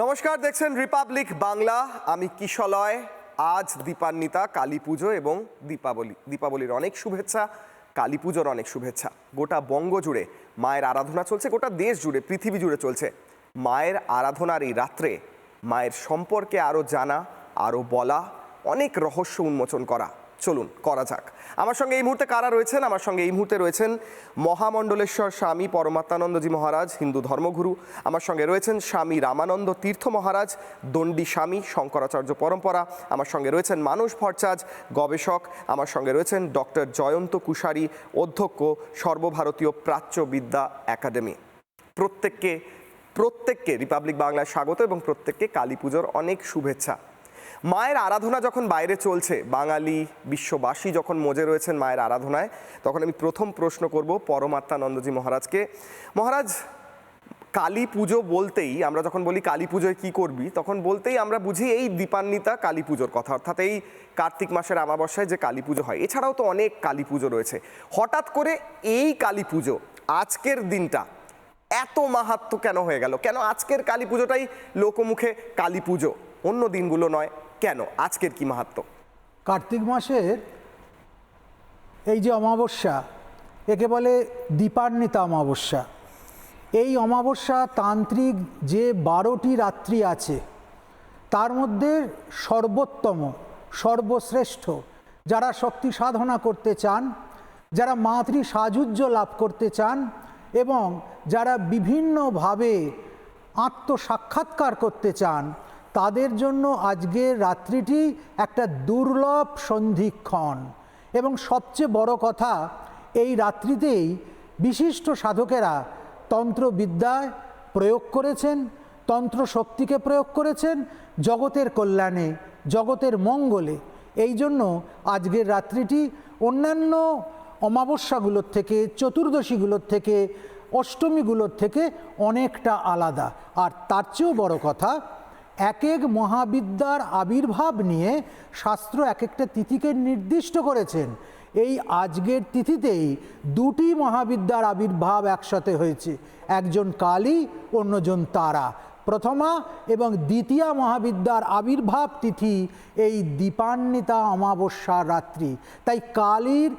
নমস্কার, দেখছেন রিপাবলিক বাংলা আমি কিশলয় আজ দীপান্বিতা, কালী পুজো এবং দীপাবলি, দীপাবলির অনেক শুভেচ্ছা, কালী পুজোর অনেক শুভেচ্ছা। গোটা বঙ্গ জুড়ে মায়ের আরাধনা চলছে, গোটা দেশ জুড়ে, পৃথিবী জুড়ে চলছে। মায়ের আরাধনার এই রাত্রে মায়ের সম্পর্কে আরও জানা আরও বলা, অনেক রহস্য উন্মোচন করা। চলুন, করা যাক। আমার সঙ্গে এই মুহূর্তে কারা রয়েছেন? আমার সঙ্গে এই মুহূর্তে রয়েছেন মহামণ্ডলেশ্বর স্বামী পরমাত্মানন্দজি মহারাজ, হিন্দু ধর্মগুরু। আমার সঙ্গে রয়েছেন স্বামী রামানন্দ তীর্থ মহারাজ, দণ্ডী স্বামী শঙ্করাচার্য পরম্পরা। আমার সঙ্গে রয়েছেন মানুষ ভরচাজ গবেষক। আমার সঙ্গে রয়েছেন ডক্টর জয়ন্ত কুশারী, অধ্যক্ষ, সর্বভারতীয় প্রাচ্য বিদ্যা একাডেমি। প্রত্যেককে প্রত্যেককে রিপাবলিক বাংলায় স্বাগত এবং প্রত্যেককে কালী পুজোর অনেক শুভেচ্ছা। মায়ের আরাধনা যখন বাইরে চলছে, বাঙালি বিশ্ববাসী যখন মজে রয়েছেন মায়ের আরাধনায়, তখন আমি প্রথম প্রশ্ন করব পরমাত্মানন্দজি মহারাজকে। মহারাজ, কালী পুজো বলতেই, আমরা যখন বলি কালী পুজোয় কী করবি, তখন বলতেই আমরা বুঝি এই দীপান্বিতা কালী পুজোর কথা, অর্থাৎ এই কার্তিক মাসের আমাবস্যায় যে কালী পুজো হয়। এছাড়াও তো অনেক কালী পুজো রয়েছে। হঠাৎ করে এই কালী পুজো, আজকের দিনটা এত মাহাত্ম কেন হয়ে গেল? কেন আজকের কালী পুজোটাই লোকমুখে কালী পুজো? অন্য দিনগুলো নয়, কেন? আজকের কি মাহাত্ম? কার্তিক মাসের এই যে অমাবস্যা, একে বলে দীপান্বিতা অমাবস্যা। এই অমাবস্যা তান্ত্রিক যে বারোটি রাত্রি আছে, তার মধ্যে সর্বোত্তম, সর্বশ্রেষ্ঠ, যারা শক্তি সাধনা করতে চান, যারা মাতৃ সাযুজ্য লাভ করতে চান, এবং যারা বিভিন্নভাবে আত্মসাক্ষাৎকার করতে চান তাদের জন্য আজকের রাত্রিটি একটা দুর্লভ সন্ধিক্ষণ। এবং সবচেয়ে বড় কথা, এই রাত্রিতেই বিশিষ্ট সাধকেরা তন্ত্রবিদ্যায় প্রয়োগ করেছেন তন্ত্র শক্তিকে প্রয়োগ করেছেন, জগতের কল্যাণে, জগতের মঙ্গলে। এই জন্য আজকের রাত্রিটি অন্যান্য অমাবস্যাগুলোর থেকে, চতুর্দশীগুলোর থেকে, অষ্টমীগুলোর থেকে অনেকটা আলাদা। আর তার চেয়েও বড় কথা এক এক মহাবিদ্যার আবির্ভাব নিয়ে শাস্ত্র এক একটা তিথিকে নির্দিষ্ট করেছেন। এই আজকের তিথিতেই দুটি মহাবিদ্যার আবির্ভাব একসাথে হয়েছে, একজন কালী, অন্যজন তারা। প্রথমা এবং দ্বিতীয় মহাবিদ্যার আবির্ভাব তিথি এই দীপান্বিতা অমাবস্যার রাত্রি। তাই কালীর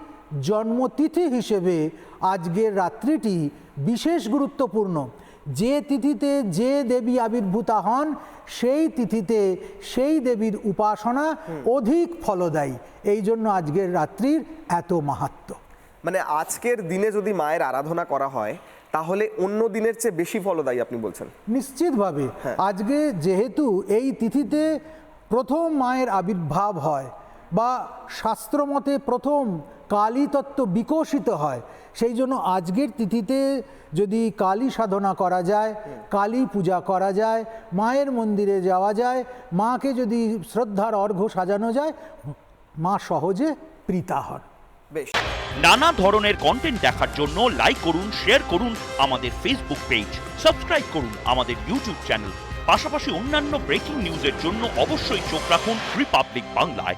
জন্মতিথি হিসেবে আজকের রাত্রিটি বিশেষ গুরুত্বপূর্ণ। যে তিথিতে যে দেবী আবির্ভূতা হন সেই তিথিতে সেই দেবীর উপাসনা অধিক ফলদায়ী। এই জন্য আজকের রাত্রির এত মাহাত্ম্য মানে আজকের দিনে যদি মায়ের আরাধনা করা হয় তাহলে অন্য দিনের চেয়ে বেশি ফলদায়ী আপনি বলছেন? নিশ্চিতভাবে। আজকে যেহেতু এই তিথিতে প্রথম মায়ের আবির্ভাব হয় বা শাস্ত্রমতে প্রথম কালী তত্ত্ব বিকশিত হয় সেই জন্য আজকের তিথিতে যদি কালী সাধনা করা যায় কালী পূজা করা যায় মায়ের মন্দিরে যাওয়া যায় মাকে যদি শ্রদ্ধার অর্ঘ্য সাজানো যায় মা সহজে প্রীতা হন। বেশ। নানা ধরনের কন্টেন্ট দেখার জন্য লাইক করুন শেয়ার করুন আমাদের ফেসবুক পেজ সাবস্ক্রাইব করুন আমাদের ইউটিউব চ্যানেল পাশাপাশি অন্যান্য ব্রেকিং নিউজের জন্য অবশ্যই চোখ রাখুন রিপাবলিক বাংলায়